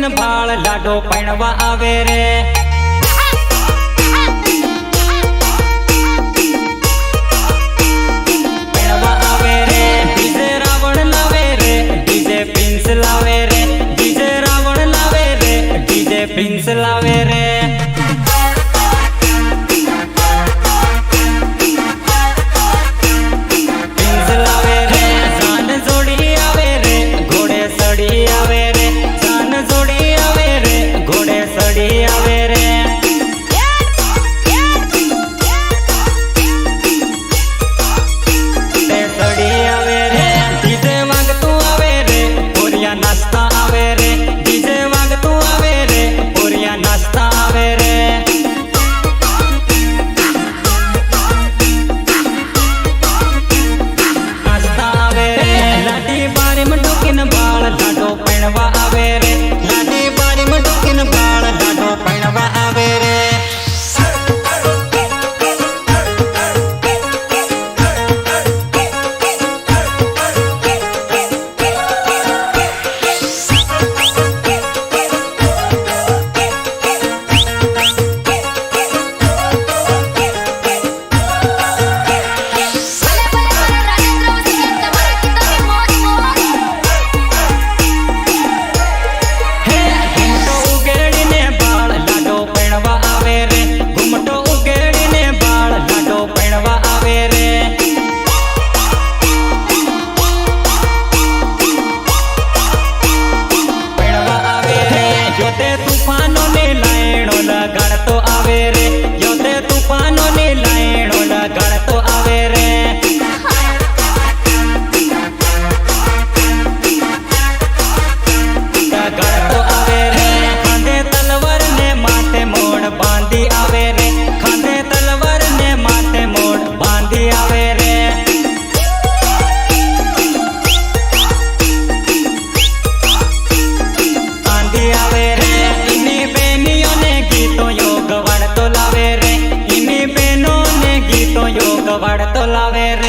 બેન ભાળ લાડો પૈણવા આવે રે. લાવે રે ડીજે પિન્સ લાવે সালামের